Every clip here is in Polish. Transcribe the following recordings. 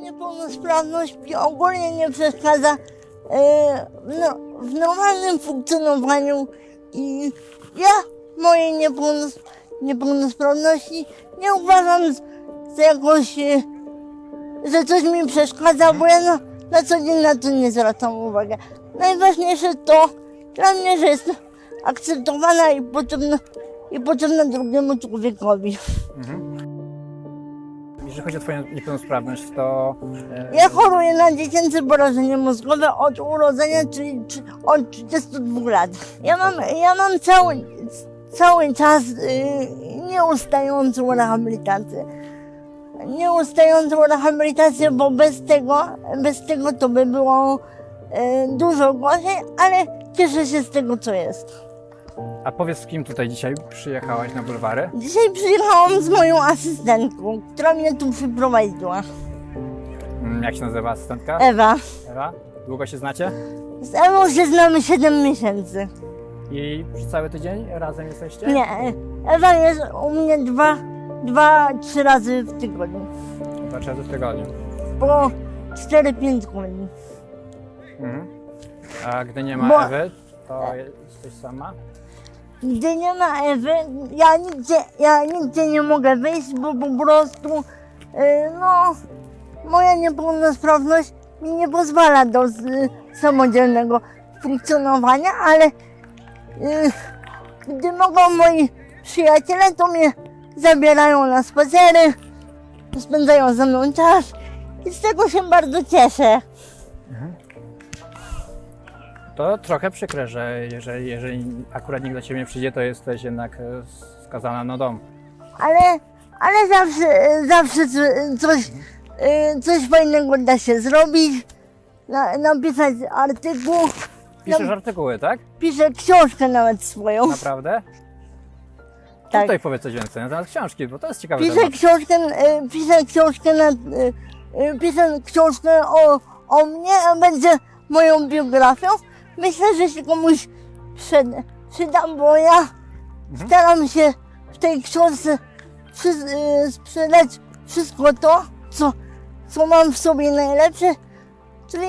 niepełnosprawność ogólnie nie przeszkadza e, no, w normalnym funkcjonowaniu i ja mojej niepełnos, niepełnosprawności nie uważam za jakoś, e, że coś mi przeszkadza, bo ja na, na co dzień na to nie zwracam uwagi. Najważniejsze to dla mnie, że jest akceptowana i potrzebna, i potrzebna drugiemu człowiekowi. Jeżeli chodzi o Twoją niepełnosprawność, to e, Ja choruję na dziecięce porażenie mózgowe od urodzenia, czyli czy- od 32 lat. Ja mam, ja mam cały, cały czas y, nieustającą rehabilitację. Nieustającą rehabilitację, bo bez tego, bez tego to by było y, dużo gorzej, ale cieszę się z tego, co jest. A powiedz z kim tutaj dzisiaj przyjechałaś na bulwary? Dzisiaj przyjechałam z moją asystentką, która mnie tu przyprowadziła. Mm, Jak się nazywa asystentka? Ewa. Ewa? Długo się znacie? Z Ewą się znamy 7 miesięcy. I przez cały tydzień razem jesteście? Nie, Ewa jest u mnie dwa, dwa, trzy razy w tygodniu. Dwa razy w tygodniu. Po 4-5 godzin. Mhm. A gdy nie ma Bo- Ewy, to jesteś sama? Gdy nie ma Ewy, ja nigdzie, ja nigdzie nie mogę wyjść, bo po prostu, yy, no, moja niepełnosprawność mi nie pozwala do samodzielnego funkcjonowania, ale yy, gdy mogą moi przyjaciele, to mnie zabierają na spacery, spędzają ze mną czas i z tego się bardzo cieszę. To trochę przykre, że jeżeli, jeżeli akurat nikt do Ciebie nie przyjdzie, to jesteś jednak e, skazana na dom. ale, ale zawsze, zawsze co- coś, y, coś fajnego da się zrobić, na, napisać artykuł, Piszesz No. artykuły, tak? piszę książkę nawet swoją. Naprawdę? Tak. Tutaj powiedz coś więcej na temat książki, bo to jest ciekawy Piszę książkę, y, piszę książkę na, y, y, piszę książkę o, o mnie, a będzie moją biografią. Myślę, że się komuś przyda, przyda bo ja staram się w tej książce przy, y, sprzedać wszystko to, co, co mam w sobie najlepsze, czyli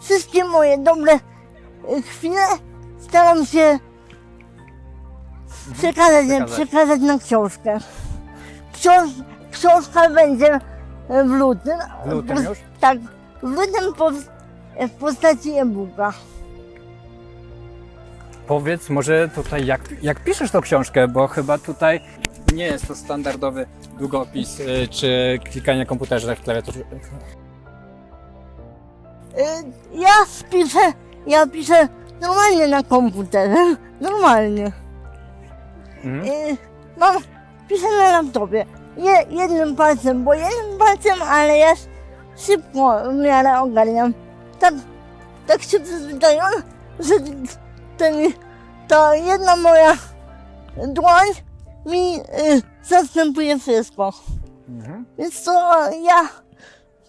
wszystkie moje dobre y, chwile staram się przekazać, Przekazać. przekazać na książkę. Książ, książka będzie w lutym. W lutym już? Tak, w lutym w postaci e-booka. Powiedz może tutaj, jak, jak piszesz tą książkę, bo chyba tutaj nie jest to standardowy długopis y, czy klikanie komputerze w klawiaturze. Y, Ja piszę, ja piszę normalnie na komputerze, normalnie. Mhm. Y, Mam, piszę na laptopie, Je, jednym palcem, bo jednym palcem, ale ja sz- szybko w miarę ogarniam. Tak, tak się przyzwyczaiłam, że ten, ta jedna moja dłoń mi y, zastępuje wszystko. Mhm. Więc to ja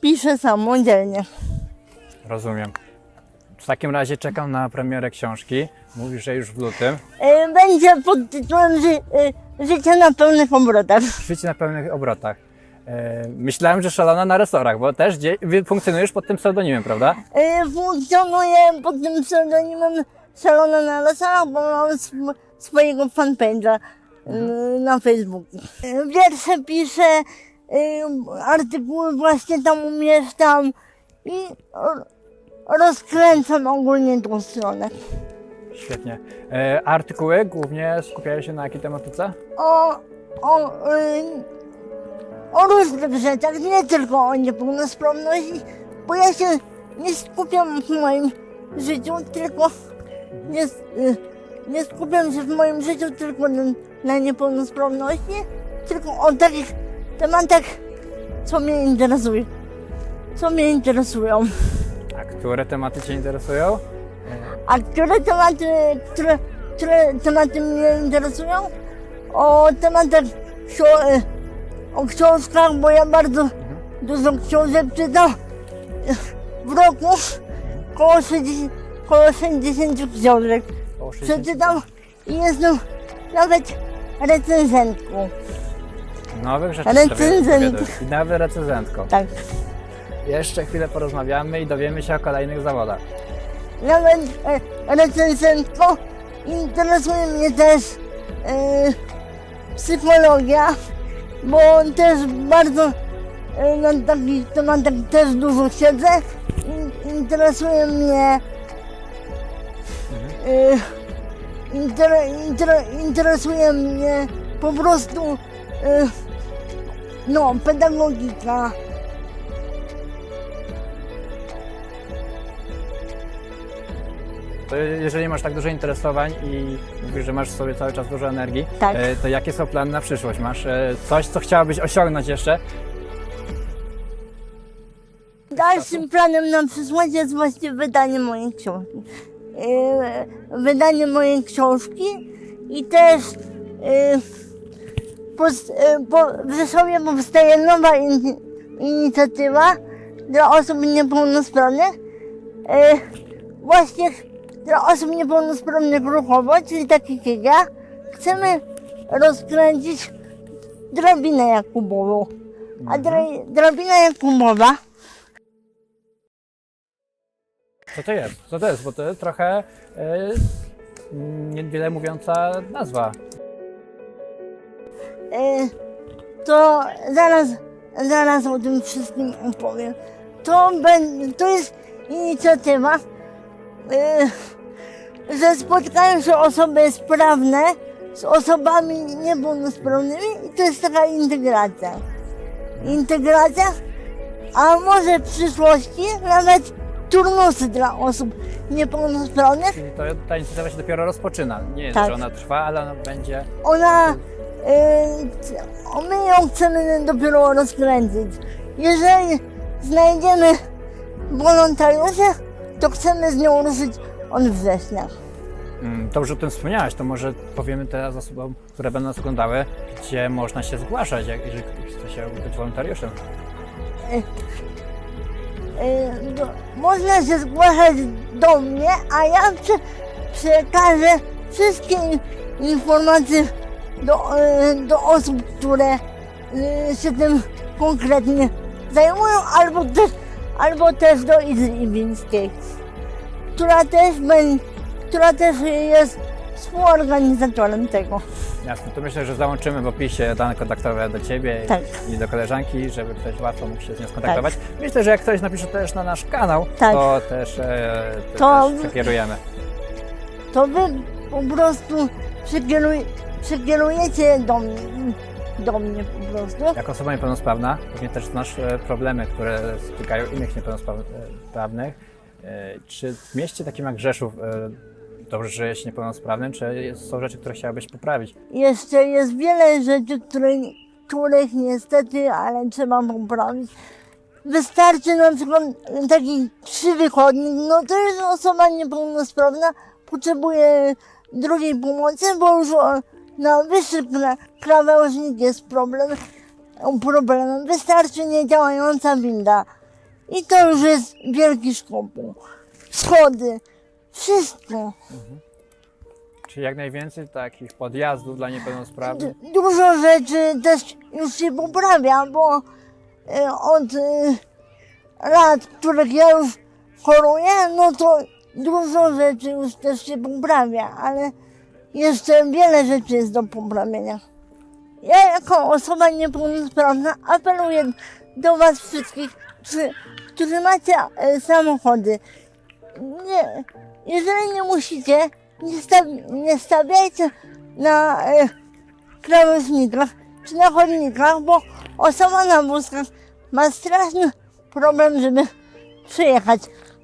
piszę samodzielnie. Rozumiem. W takim razie czekam na premierę książki. Mówisz, że już w lutym. Y, Będzie pod tytułem ży, y, Życie na pełnych obrotach. Życie na pełnych obrotach. E, Myślałem, że szalona na resorach, bo też dzie- wy funkcjonujesz pod tym pseudonimem, prawda? Y, Funkcjonuję pod tym pseudonimem Szalona na Losach, bo mam sw- swojego fanpage'a y, na Facebooku. Wiersze piszę, y, artykuły właśnie tam umieszczam i ro- rozkręcam ogólnie tą stronę. Świetnie. E, artykuły głównie skupiają się na jakiej tematyce? o, o, y, o różnych rzeczach, nie tylko o niepełnosprawności, bo ja się nie skupiam w moim życiu, tylko nie, nie skupiam się w moim życiu tylko na, na niepełnosprawności, tylko o takich tematach, co mnie interesuje, co mnie interesują. A które tematy Cię interesują? A które tematy, które, które tematy mnie interesują? O tematach o książkach, bo ja bardzo dużo książek czytam. W roku około 60, około 60 książek Około 60. przeczytam i jestem nawet recenzentką. Nowych rzeczy Recenzent. I nawet recenzentką. Tak. jeszcze chwilę porozmawiamy i dowiemy się o kolejnych zawodach. Nawet e, recenzentko interesuje mnie też e, psychologia, bo też bardzo e, na takich tematach też dużo siedzę. In, interesuje mnie inter, inter, interesuje mnie po prostu e, no, pedagogika. To jeżeli masz tak dużo interesowań i mówisz, że masz w sobie cały czas dużo energii, Tak. e, to jakie są plany na przyszłość? Masz e, coś, co chciałabyś osiągnąć jeszcze? Dalszym planem na przyszłość jest właśnie wydanie mojej książki. Yy, Wydanie mojej książki i też pos- yy, po, w Rzeszowie powstaje nowa in, inicjatywa dla osób niepełnosprawnych. Właśnie dla osób niepełnosprawnych ruchowo, czyli takich jak ja, chcemy rozkręcić drabinę Jakubową. A dra, drabina Jakubowa Co to jest? Co to jest? Bo to jest trochę e, niewiele mówiąca nazwa. E, to zaraz, zaraz o tym wszystkim opowiem. To, to jest inicjatywa, e, że spotkają się osoby sprawne z osobami niepełnosprawnymi i to jest taka integracja. Integracja, a może w przyszłości nawet turnusy dla osób niepełnosprawnych. Czyli to, ta inicjatywa się dopiero rozpoczyna. Nie jest, Tak. że ona trwa, ale ona będzie. ona, y, my ją chcemy dopiero rozkręcić. Jeżeli znajdziemy wolontariuszy, to chcemy z nią ruszyć od września. Mm, Dobrze o tym wspomniałaś, to może powiemy teraz osobom, które będą nas oglądały, gdzie można się zgłaszać, jak, jeżeli ktoś chce się być wolontariuszem. Y, można się zgłaszać do mnie, a ja prze, przekażę wszystkie in- informacje do, y, do osób, które y, się tym konkretnie zajmują, albo też, albo też do Izy Iwińskiej, która też, która też jest współorganizatorem tego. Jasne, to myślę, że załączymy w opisie dane kontaktowe do Ciebie Tak. i do koleżanki, żeby ktoś łatwo mógł się z nią skontaktować. Myślę, że jak ktoś napisze też na nasz kanał, Tak. to też, e, to To- też przekierujemy. to wy po prostu przekieruj, przekierujecie do mnie, do mnie po prostu. Jako osoba niepełnosprawna pewnie też znasz e, problemy, które spotykają innych niepełnosprawnych. E, Czy w mieście takim jak Rzeszów e, dobrze żyje się niepełnosprawnym, czy jest- są rzeczy, które chciałabyś poprawić? Jeszcze jest wiele rzeczy, które, których niestety, ale trzeba poprawić. Wystarczy na przykład taki przywychodnik, no to jest osoba niepełnosprawna, potrzebuje drugiej pomocy, bo już na wyższy kra- krawężnik jest problem, problemem. Wystarczy niedziałająca winda i to już jest wielki szkopuł. Schody, wszystko. Czy jak najwięcej takich podjazdów dla niepełnosprawnych? Du- dużo rzeczy też już się poprawia, bo e, od e, lat, których ja już choruję, no to dużo rzeczy już też się poprawia, ale jeszcze wiele rzeczy jest do poprawienia. Ja jako osoba niepełnosprawna apeluję do Was wszystkich, którzy, którzy macie e, samochody. Nie, jeżeli nie musicie, nie, nie stawiajcie na e, krawężnikach czy na chodnikach, bo osoba na wózkach ma straszny problem, żeby przyjechać.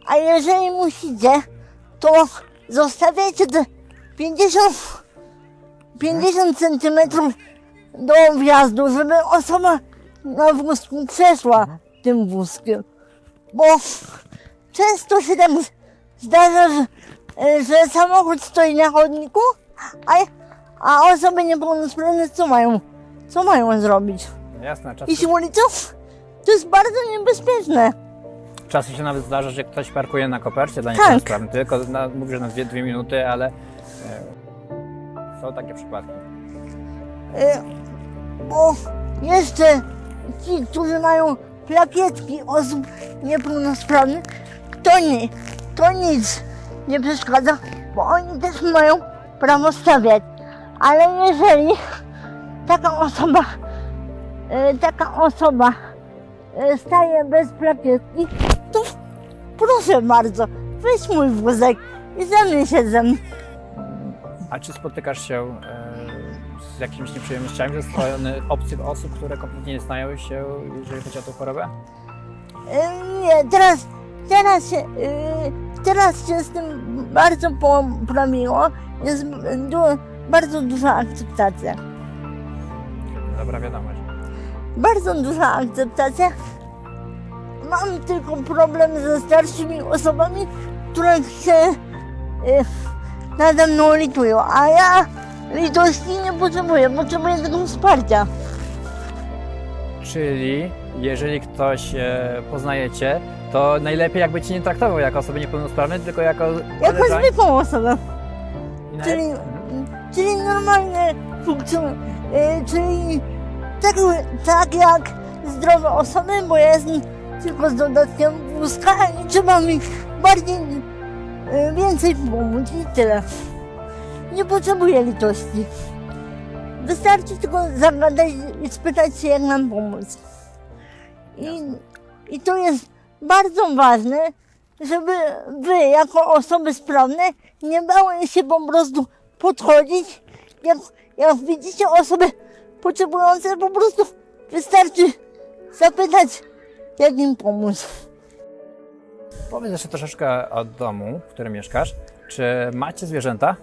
A jeżeli musicie, to zostawiajcie te 50, 50 centymetrów do wjazdu, żeby osoba na wózku przeszła tym wózkiem. Bo często się tak zdarza, że, e, że samochód stoi na chodniku, a, a osoby niepełnosprawne co mają? Co mają zrobić? Jasne, czasem, Iść ulicą? To jest bardzo niebezpieczne. czasem się nawet zdarza, że ktoś parkuje na kopercie dla Tak. niepełnosprawnych. Tylko na, mówisz, że na dwie, dwie minuty, ale e, są takie przypadki. E, Bo jeszcze ci, którzy mają plakietki osób niepełnosprawnych, to nie, to nic nie przeszkadza, bo oni też mają prawo stawiać. Ale jeżeli taka osoba, e, taka osoba e, staje bez plakietki, to proszę bardzo, weź mój wózek i zamień się ze mną. A czy spotykasz się e, z jakimiś nieprzyjemnościami ze strony obcych osób, które kompletnie nie znają się, jeżeli chodzi o tę chorobę? Nie, teraz, teraz się, e, teraz się z tym bardzo poprawiło. Jest bardzo duża akceptacja. Dobra wiadomość. Bardzo duża akceptacja. Mam tylko problem ze starszymi osobami, które się e, nade mną litują, a ja litości nie potrzebuję, potrzebuję tylko wsparcia. Czyli jeżeli ktoś e, poznaje cię, to najlepiej jakby cię nie traktował jako osoby niepełnosprawnej, tylko jako Jako koleżanki zwykłą osobę. i naj- Czyli, Mhm. czyli normalnie funkcjonuje, czyli tak, tak jak zdrowe osoby, bo ja jestem tylko z dodatkiem wózka i trzeba mi bardziej, y, więcej pomóc i tyle. Nie potrzebuję litości. Wystarczy tylko zagadać i spytać się, jak nam pomóc. I, I to jest bardzo ważne, żeby wy, jako osoby sprawne, nie bały się po prostu podchodzić. Jak, jak widzicie osoby potrzebujące, po prostu wystarczy zapytać, jak im pomóc. Powiedz jeszcze troszeczkę o domu, w którym mieszkasz. Czy macie zwierzęta?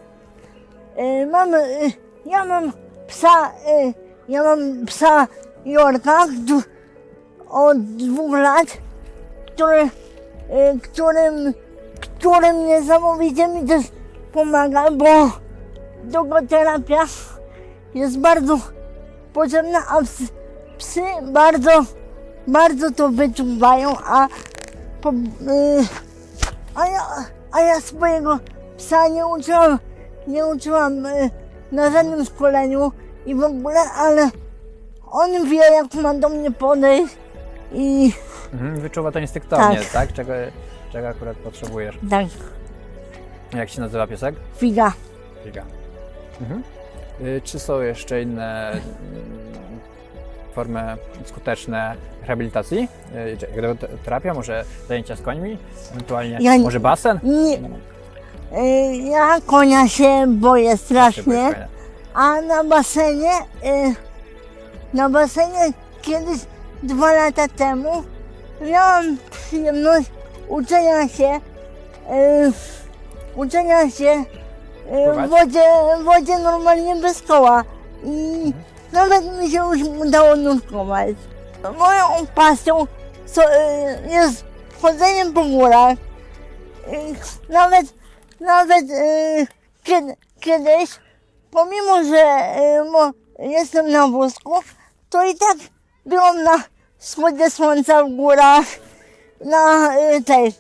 Y, mam, y, ja mam psa, y, ja mam psa Jorka, któ- od dwóch lat, który, y, którym, którym niesamowicie mi też pomaga, bo dogoterapia jest bardzo potrzebna, a psy, bardzo, bardzo to wyczuwają, a, po, y, a, ja, a ja swojego psa nie uczyłam, nie uczyłam y, na żadnym szkoleniu i w ogóle, ale on wie jak ma do mnie podejść i Mhm, wyczuwa to instynktownie, Tak. tak? Czego, czego akurat potrzebujesz. tak, Jak się nazywa piesek? figa. Giga. Mhm. Y, Czy są jeszcze inne mm, formy skuteczne rehabilitacji? Y, czy Terapia, może zajęcia z końmi, ewentualnie Ja nie- może basen? Nie, y, ja konia się boję strasznie. A na basenie, y, na basenie kiedyś dwa lata temu miałam przyjemność uczenia się, y, uczenia się Pływać? w wodzie, w wodzie normalnie bez koła. I nawet mi się już udało nurkować. Moją pasją y, jest chodzenie po górach. Nawet, nawet kiedy, kiedyś pomimo, że jestem na wózku, to i tak byłam na wschodzie słońca w górach, na y, tej,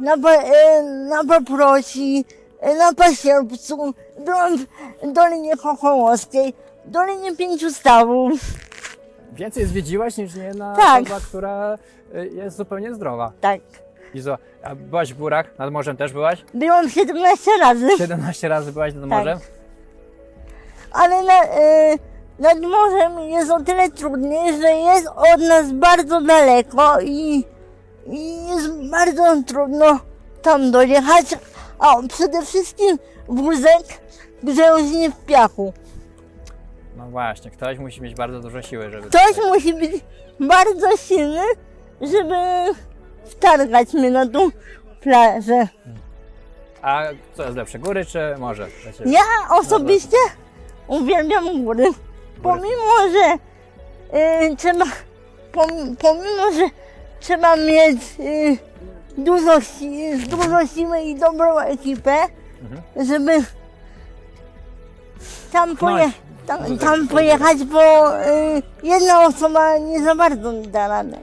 na, y, na Paprosi, y, na Pasierbcu, byłam w Dolinie Chochołowskiej, w Dolinie Pięciu Stawów, Więcej zwiedziłaś niż nie jedna Tak. osoba, która y, jest zupełnie zdrowa. tak. Izo, a byłaś w górach, nad morzem też byłaś? Byłam 17 razy, 17 razy byłaś nad Tak. morzem? ale na, y, nad morzem jest o tyle trudniej, że jest od nas bardzo daleko i, i jest bardzo trudno tam dojechać, a przede wszystkim wózek grzęźnie w piachu. No właśnie, ktoś musi mieć bardzo dużo siły, żeby... Ktoś musi być bardzo silny, żeby wtargać mnie na tą plażę. A co jest lepsze, góry czy morze? dla ciebie? Ja osobiście uwielbiam góry. Pomimo, że y, trzeba, pom, pomimo, że trzeba mieć y, dużo, si, dużo siły i dobrą ekipę, Mhm. żeby tam, poje, tam, tam pojechać, bo y, jedna osoba nie za bardzo da radę.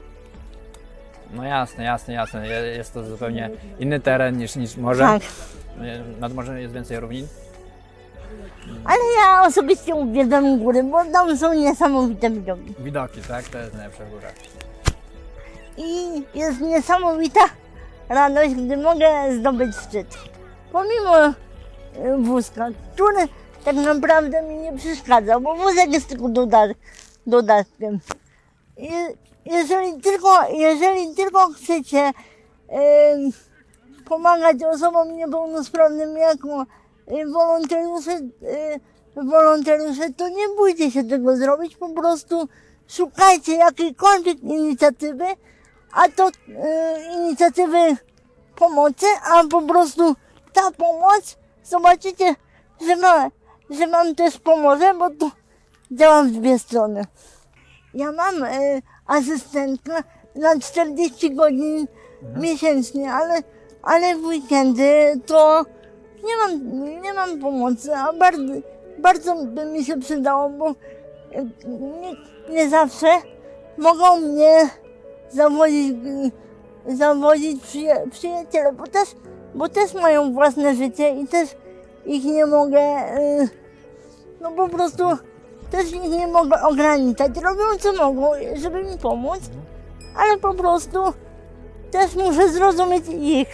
No jasne, jasne, jasne. Je- Jest to zupełnie inny teren niż, niż morze. Tak. Nie, Nad morzem jest więcej równin. Ale ja osobiście uwielbiam góry, bo tam są niesamowite widoki. Widoki, tak? To jest najlepsze w górach. I jest niesamowita radość, gdy mogę zdobyć szczyt. Pomimo y, wózka, który tak naprawdę mi nie przeszkadza, bo wózek jest tylko doda- dodatkiem. I jeżeli tylko, jeżeli tylko chcecie em, pomagać osobom niepełnosprawnym jako y, wolontariusze, y, wolontariusze, to nie bójcie się tego zrobić, po prostu szukajcie jakiejkolwiek inicjatywy, a to y, inicjatywy pomocy, a po prostu ta pomoc, zobaczycie, że, ma, że Wam też pomoże, bo to działa w dwie strony. Ja mam y, asystentkę na 40 godzin miesięcznie, ale, ale w weekendy to nie mam, nie mam pomocy, a bardzo, bardzo by mi się przydało, bo y, nie, nie zawsze mogą mnie zawozić, y, zawozić przyja- przyjaciele, bo też, bo też mają własne życie i też ich nie mogę, y, no po prostu też ich nie mogę ograniczać. Robią co mogą, żeby mi pomóc, ale po prostu też muszę zrozumieć ich.